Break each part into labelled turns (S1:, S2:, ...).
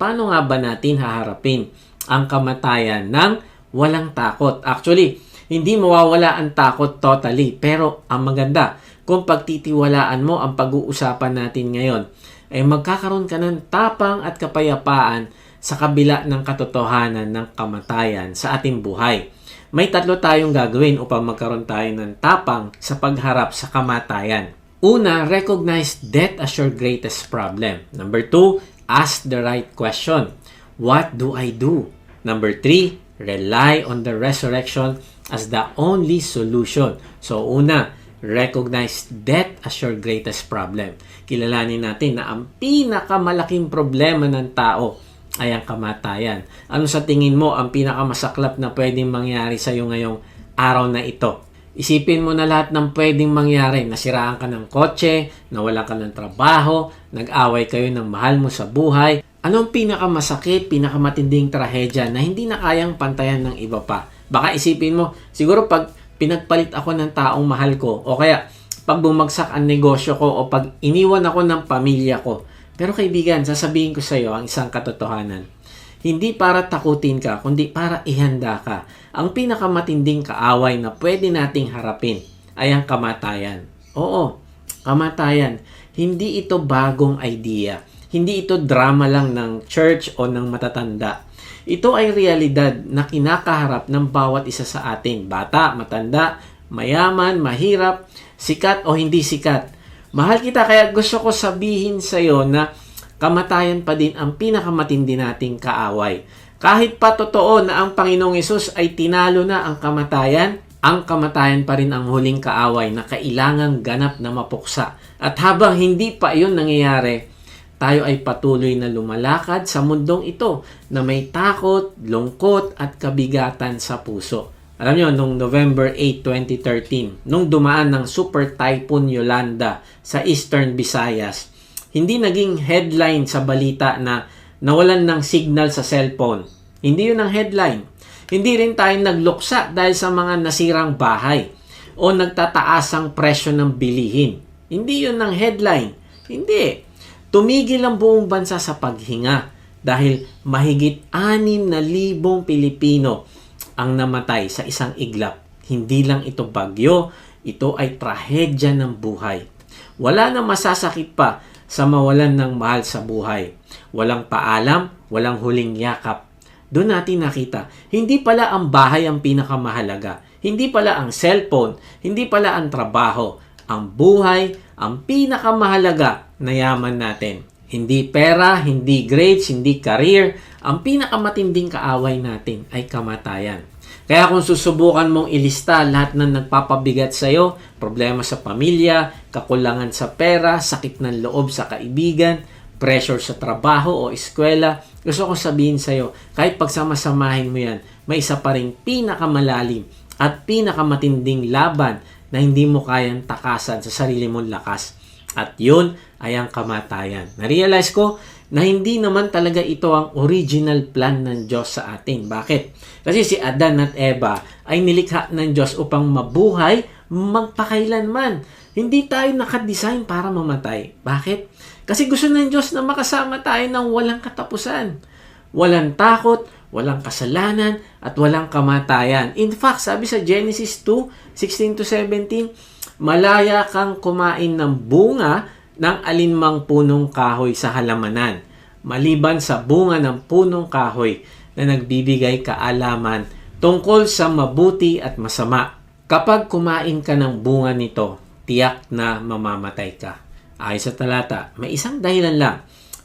S1: paano nga ba natin haharapin ang kamatayan ng walang takot? Actually, hindi mawawala ang takot totally. Pero ang maganda, kung pagtitiwalaan mo ang pag-uusapan natin ngayon, ay magkakaroon ka ng tapang at kapayapaan sa kabila ng katotohanan ng kamatayan sa ating buhay. May tatlo tayong gagawin upang magkaroon tayo ng tapang sa pagharap sa kamatayan. Una, recognize death as your greatest problem. Number two, ask the right question. What do I do? Number three, rely on the resurrection as the only solution. So una, recognize death as your greatest problem. Kilalanin natin na ang pinakamalaking problema ng tao ay ang kamatayan. Ano sa tingin mo ang pinakamasaklap na pwedeng mangyari sa iyo ngayong araw na ito? Isipin mo na lahat ng pwedeng mangyari. Nasiraan ka ng kotse, nawalan ka ng trabaho, nag-away kayo ng mahal mo sa buhay. Anong pinakamasakit, pinakamatinding trahedya na hindi na kayang pantayan ng iba pa? Baka isipin mo, siguro pag pinagpalit ako ng taong mahal ko, o kaya pag bumagsak ang negosyo ko, o pag iniwan ako ng pamilya ko. Pero kaibigan, sasabihin ko sa iyo ang isang katotohanan. Hindi para takutin ka, kundi para ihanda ka. Ang pinakamatinding kaaway na pwede nating harapin ay ang kamatayan. Oo, kamatayan. Hindi ito bagong idea. Hindi ito drama lang ng church o ng matatanda. Ito ay realidad na kinakaharap ng bawat isa sa atin. Bata, matanda, mayaman, mahirap, sikat o hindi sikat. Mahal kita kaya gusto ko sabihin sa iyo na kamatayan pa din ang pinakamatindi nating kaaway. Kahit pa totoo na ang Panginoong Yesus ay tinalo na ang kamatayan, ang kamatayan pa rin ang huling kaaway na kailangang ganap na mapuksa. At habang hindi pa iyon nangyayari, tayo ay patuloy na lumalakad sa mundong ito na may takot, lungkot at kabigatan sa puso. Alam nyo, nung November 8, 2013, nung dumaan ng Super Typhoon Yolanda sa Eastern Visayas, hindi naging headline sa balita na nawalan ng signal sa cellphone. Hindi yun ang headline. Hindi rin tayo nagluksa dahil sa mga nasirang bahay o nagtataasang presyo ng bilihin. Hindi yun ang headline. Hindi. Tumigil ang buong bansa sa paghinga dahil mahigit 6,000 Pilipino ang namatay sa isang iglap. Hindi lang ito bagyo, ito ay trahedya ng buhay. Wala na masasakit pa sa mawalan ng mahal sa buhay. Walang paalam, walang huling yakap. Doon natin nakita, hindi pala ang bahay ang pinakamahalaga. Hindi pala ang cellphone, hindi pala ang trabaho. Ang buhay, ang pinakamahalaga na yaman natin. Hindi pera, hindi grades, hindi career. Ang pinakamatinding kaaway natin ay kamatayan. Kaya kung susubukan mong ilista lahat ng nagpapabigat sa iyo, problema sa pamilya, kakulangan sa pera, sakit ng loob sa kaibigan, pressure sa trabaho o eskwela, gusto kong sabihin sa iyo, kahit pagsamasamahin mo yan, may isa pa rin pinakamalalim at pinakamatinding laban na hindi mo kayang takasan sa sarili mong lakas. At yun ay ang kamatayan. Na-realize ko na hindi naman talaga ito ang original plan ng Diyos sa atin. Bakit? Kasi si Adan at Eva ay nilikha ng Diyos upang mabuhay magpakailanman. Hindi tayo nakadesign para mamatay. Bakit? Kasi gusto ng Diyos na makasama tayo ng walang katapusan. Walang takot, walang kasalanan, at walang kamatayan. In fact, sabi sa Genesis 2, 16 to 17, malaya kang kumain ng bunga ng alinmang punong kahoy sa halamanan, maliban sa bunga ng punong kahoy na nagbibigay kaalaman tungkol sa mabuti at masama. Kapag kumain ka ng bunga nito, tiyak na mamamatay ka. Ayon sa talata, may isang dahilan lang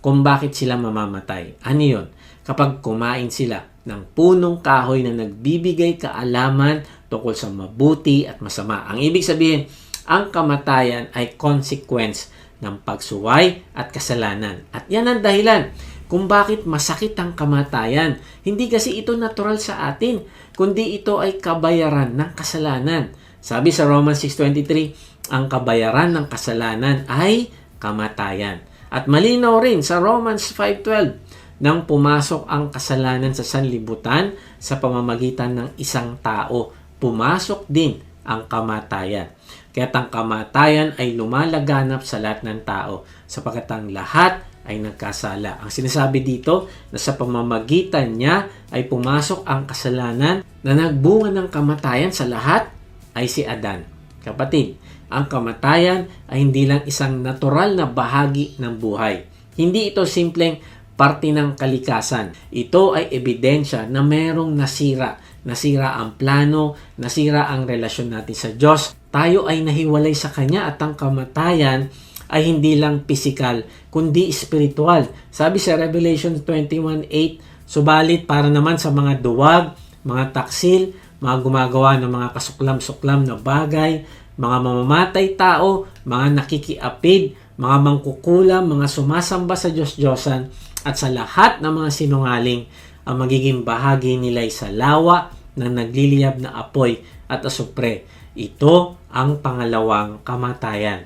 S1: kung bakit sila mamamatay. Ano yun? Kapag kumain sila ng punong kahoy na nagbibigay kaalaman tungkol sa mabuti at masama. Ang ibig sabihin, ang kamatayan ay consequence ng pagsuway at kasalanan. At yan ang dahilan kung bakit masakit ang kamatayan. Hindi kasi ito natural sa atin, kundi ito ay kabayaran ng kasalanan. Sabi sa Romans 6.23, ang kabayaran ng kasalanan ay kamatayan. At malinaw rin sa Romans 5.12, nang pumasok ang kasalanan sa sanlibutan sa pamamagitan ng isang tao, pumasok din ang kamatayan. Kaya't ang kamatayan ay lumalaganap sa lahat ng tao sapagkat ang lahat ay nagkasala. Ang sinasabi dito na sa pamamagitan niya ay pumasok ang kasalanan na nagbunga ng kamatayan sa lahat ay si Adan. Kapatid, ang kamatayan ay hindi lang isang natural na bahagi ng buhay. Hindi ito simpleng parte ng kalikasan. Ito ay ebidensya na merong nasira. Nasira ang plano, nasira ang relasyon natin sa Diyos. Tayo ay nahiwalay sa Kanya at ang kamatayan ay hindi lang physical, kundi spiritual. Sabi sa Revelation 21.8, subalit para naman sa mga duwag, mga taksil, mga gumagawa ng mga kasuklam-suklam na bagay, mga mamamatay tao, mga nakikiapid, mga mangkukulam, mga sumasamba sa Diyos-Diyosan, at sa lahat ng mga sinungaling, ang magiging bahagi nila sa lawa ng nagliliyab na apoy at asupre. Ito ang pangalawang kamatayan.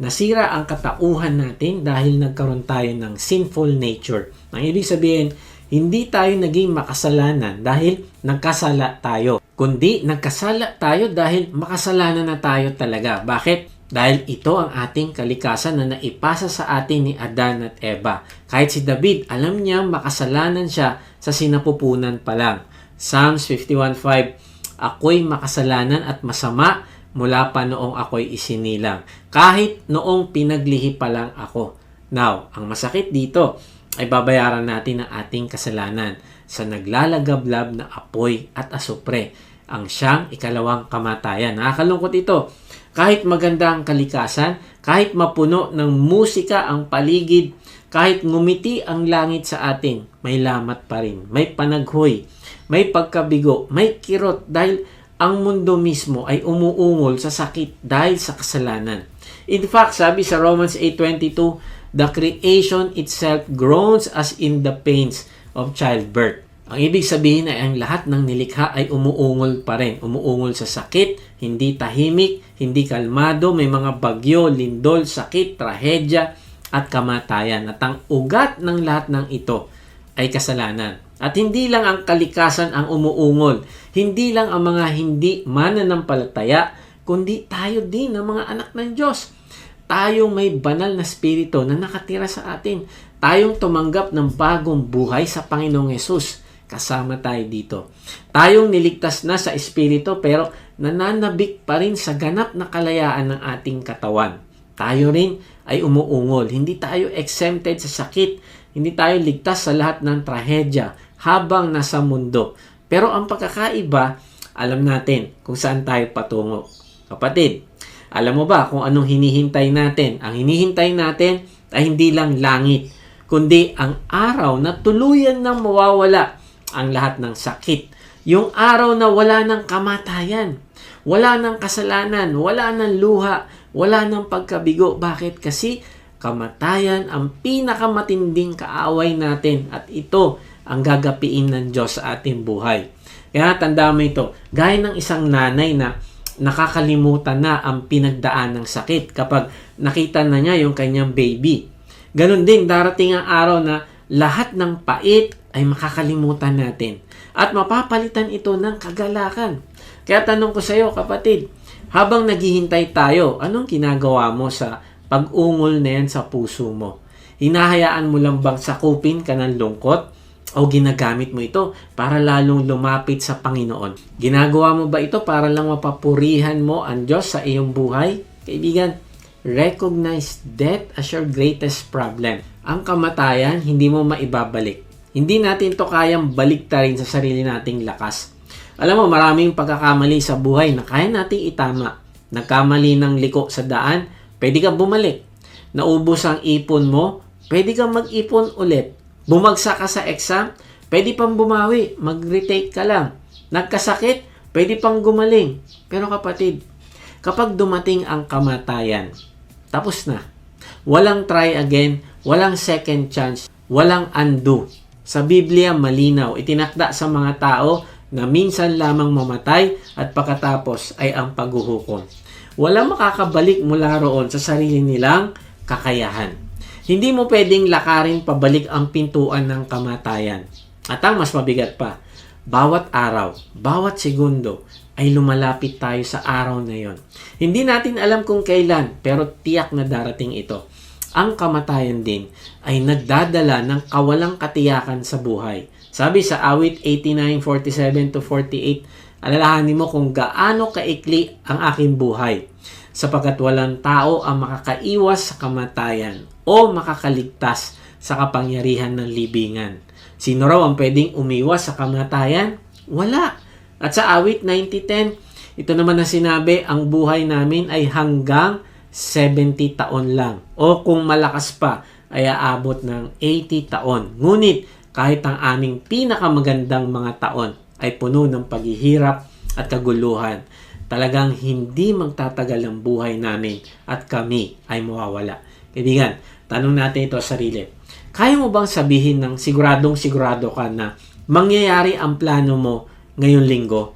S1: Nasira ang katauhan natin dahil nagkaroon tayo ng sinful nature. Ang ibig sabihin, hindi tayo naging makasalanan dahil nagkasala tayo. Kundi nagkasala tayo dahil makasalanan na tayo talaga. Bakit? Dahil ito ang ating kalikasan na naipasa sa atin ni Adan at Eva. Kahit si David, alam niya makasalanan siya sa sinapupunan pa lang. Psalms 51.5 Ako'y makasalanan at masama mula pa noong ako'y isinilang. Kahit noong pinaglihi pa lang ako. Now, ang masakit dito ay babayaran natin ang ating kasalanan sa naglalagablab na apoy at asupre ang siyang ikalawang kamatayan. Nakakalungkot ito. Kahit maganda ang kalikasan, kahit mapuno ng musika ang paligid, kahit ngumiti ang langit sa atin, may lamat pa rin. May panaghoy, may pagkabigo, may kirot dahil ang mundo mismo ay umuungol sa sakit dahil sa kasalanan. In fact, sabi sa Romans 8.22, the creation itself groans as in the pains of childbirth. Ang ibig sabihin ay ang lahat ng nilikha ay umuungol pa rin. Umuungol sa sakit, hindi tahimik, hindi kalmado, may mga bagyo, lindol, sakit, trahedya, at kamatayan. At ang ugat ng lahat ng ito ay kasalanan. At hindi lang ang kalikasan ang umuungol. Hindi lang ang mga hindi mananampalataya, kundi tayo din ang mga anak ng Diyos. Tayong may banal na spirito na nakatira sa atin. Tayong tumanggap ng bagong buhay sa Panginoong Yesus kasama tayo dito. Tayong niligtas na sa Espiritu pero nananabik pa rin sa ganap na kalayaan ng ating katawan. Tayo rin ay umuungol. Hindi tayo exempted sa sakit. Hindi tayo ligtas sa lahat ng trahedya habang nasa mundo. Pero ang pagkakaiba, alam natin kung saan tayo patungo. Kapatid, alam mo ba kung anong hinihintay natin? Ang hinihintay natin ay hindi lang langit, kundi ang araw na tuluyan nang mawawala ang lahat ng sakit. Yung araw na wala ng kamatayan, wala ng kasalanan, wala ng luha, wala ng pagkabigo. Bakit? Kasi kamatayan ang pinakamatinding kaaway natin at ito ang gagapiin ng Diyos sa ating buhay. Kaya tanda mo ito, gaya ng isang nanay na nakakalimutan na ang pinagdaan ng sakit kapag nakita na niya yung kanyang baby. Ganon din, darating ang araw na lahat ng pait ay makakalimutan natin. At mapapalitan ito ng kagalakan. Kaya tanong ko sa iyo, kapatid, habang naghihintay tayo, anong ginagawa mo sa pag-ungol na yan sa puso mo? Hinahayaan mo lang bang sakupin ka ng lungkot? O ginagamit mo ito para lalong lumapit sa Panginoon? Ginagawa mo ba ito para lang mapapurihan mo ang Diyos sa iyong buhay? Kaibigan, recognize death as your greatest problem. Ang kamatayan, hindi mo maibabalik. Hindi natin to kayang baliktarin sa sarili nating lakas. Alam mo, maraming pagkakamali sa buhay na kaya nating itama. Nagkamali ng liko sa daan, pwede kang bumalik. Naubos ang ipon mo, pwede kang mag-ipon ulit. Bumagsak ka sa exam, pwede pang bumawi, mag-retake ka lang. Nagkasakit, pwede pang gumaling. Pero kapatid, kapag dumating ang kamatayan, tapos na. Walang try again, walang second chance, walang undo. Sa Biblia, malinaw, itinakda sa mga tao na minsan lamang mamatay at pagkatapos ay ang paghuhukom. Walang makakabalik mula roon sa sarili nilang kakayahan. Hindi mo pwedeng lakarin pabalik ang pintuan ng kamatayan. At ang mas mabigat pa, bawat araw, bawat segundo ay lumalapit tayo sa araw na yon. Hindi natin alam kung kailan, pero tiyak na darating ito. ang kamatayan din ay nagdadala ng kawalang katiyakan sa buhay. Sabi sa awit 89:47 to 48, alalahanin mo kung gaano kaikli ang aking buhay sapagkat walang tao ang makakaiwas sa kamatayan o makakaligtas sa kapangyarihan ng libingan. Sino raw ang pwedeng umiwas sa kamatayan? Wala. At sa awit 90:10, ito naman na sinabi, ang buhay namin ay hanggang 70 taon lang. O kung malakas pa, ay aabot ng 80 taon. Ngunit, kahit ang aming pinakamagandang mga taon ay puno ng paghihirap at kaguluhan, talagang hindi magtatagal ang buhay namin at kami ay mawawala. Kaibigan, tanong natin ito sa sarili. Kaya mo bang sabihin ng siguradong sigurado ka na mangyayari ang plano mo ngayong linggo?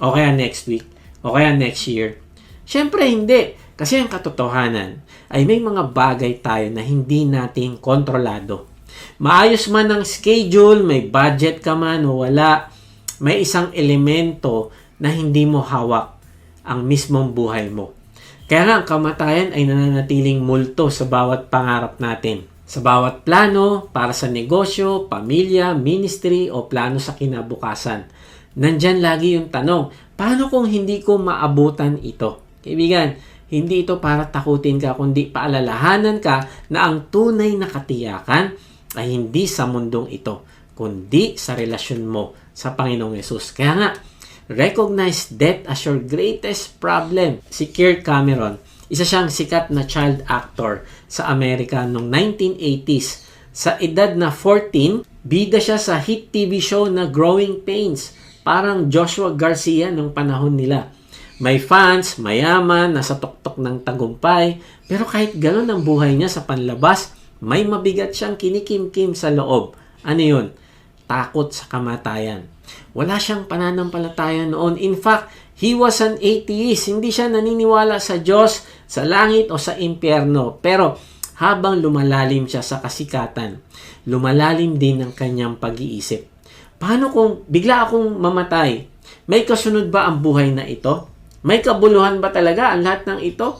S1: O kaya next week? O kaya next year? Siyempre hindi. Kasi ang katotohanan ay may mga bagay tayo na hindi natin kontrolado. Maayos man ang schedule, may budget ka man o wala, may isang elemento na hindi mo hawak ang mismong buhay mo. Kaya nga ang kamatayan ay nananatiling multo sa bawat pangarap natin. Sa bawat plano para sa negosyo, pamilya, ministry o plano sa kinabukasan. Nandyan lagi yung tanong, paano kung hindi ko maabutan ito? Kaibigan, hindi ito para takutin ka, kundi paalalahanan ka na ang tunay na katiyakan ay hindi sa mundong ito, kundi sa relasyon mo sa Panginoong Yesus. Kaya nga, recognize death as your greatest problem. Si Kirk Cameron, isa siyang sikat na child actor sa Amerika noong 1980s. Sa edad na 14, bida siya sa hit TV show na Growing Pains. Parang Joshua Garcia nung panahon nila. May fans, mayaman, nasa tuktok ng tagumpay, pero kahit gano'n ang buhay niya sa panlabas, may mabigat siyang kinikim-kim sa loob. Ano yun? Takot sa kamatayan. Wala siyang pananampalataya noon. In fact, he was an atheist. Hindi siya naniniwala sa Diyos, sa langit o sa impyerno. Pero habang lumalalim siya sa kasikatan, lumalalim din ang kanyang pag-iisip. Paano kung bigla akong mamatay? May kasunod ba ang buhay na ito? May kabuluhan ba talaga ang lahat ng ito?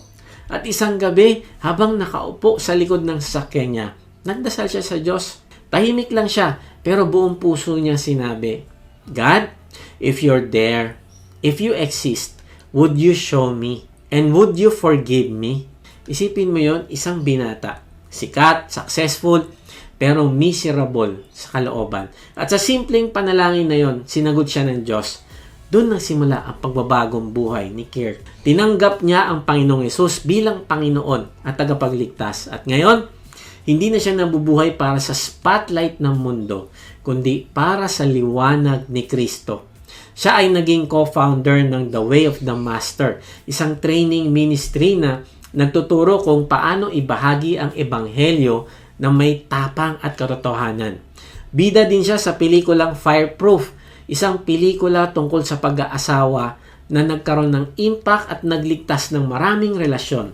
S1: At isang gabi, habang nakaupo sa likod ng sasakyan niya, nagdasal siya sa Diyos. Tahimik lang siya, pero buong puso niya sinabi, God, if you're there, if you exist, would you show me? And would you forgive me? Isipin mo yon isang binata. Sikat, successful, pero miserable sa kalooban. At sa simpleng panalangin na yon, sinagot siya ng Diyos. Doon nagsimula ang pagbabagong buhay ni Kirk. Tinanggap niya ang Panginoong Yesus bilang Panginoon at tagapagligtas. At ngayon, hindi na siya nabubuhay para sa spotlight ng mundo, kundi para sa liwanag ni Kristo. Siya ay naging co-founder ng The Way of the Master, isang training ministry na nagtuturo kung paano ibahagi ang ebanghelyo na may tapang at katotohanan. Bida din siya sa pelikulang Fireproof, isang pelikula tungkol sa pag-aasawa na nagkaroon ng impact at nagligtas ng maraming relasyon.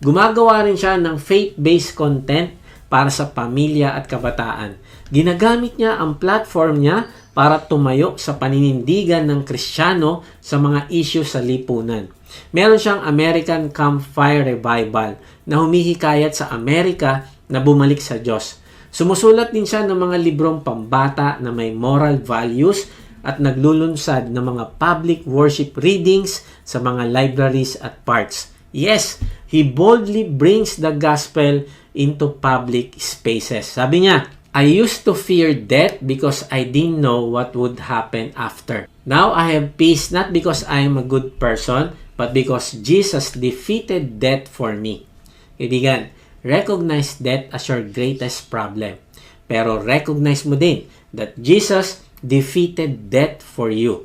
S1: Gumagawa rin siya ng faith-based content para sa pamilya at kabataan. Ginagamit niya ang platform niya para tumayo sa paninindigan ng Kristiyano sa mga issue sa lipunan. Meron siyang American Campfire Revival na humihikayat sa Amerika na bumalik sa Diyos. Sumusulat din siya ng mga librong pambata na may moral values at naglulunsad ng mga public worship readings sa mga libraries at parks. Yes, he boldly brings the gospel into public spaces. Sabi niya, I used to fear death because I didn't know what would happen after. Now I have peace not because I am a good person, but because Jesus defeated death for me. Kaibigan, recognize death as your greatest problem. Pero recognize mo din that Jesus defeated death for you.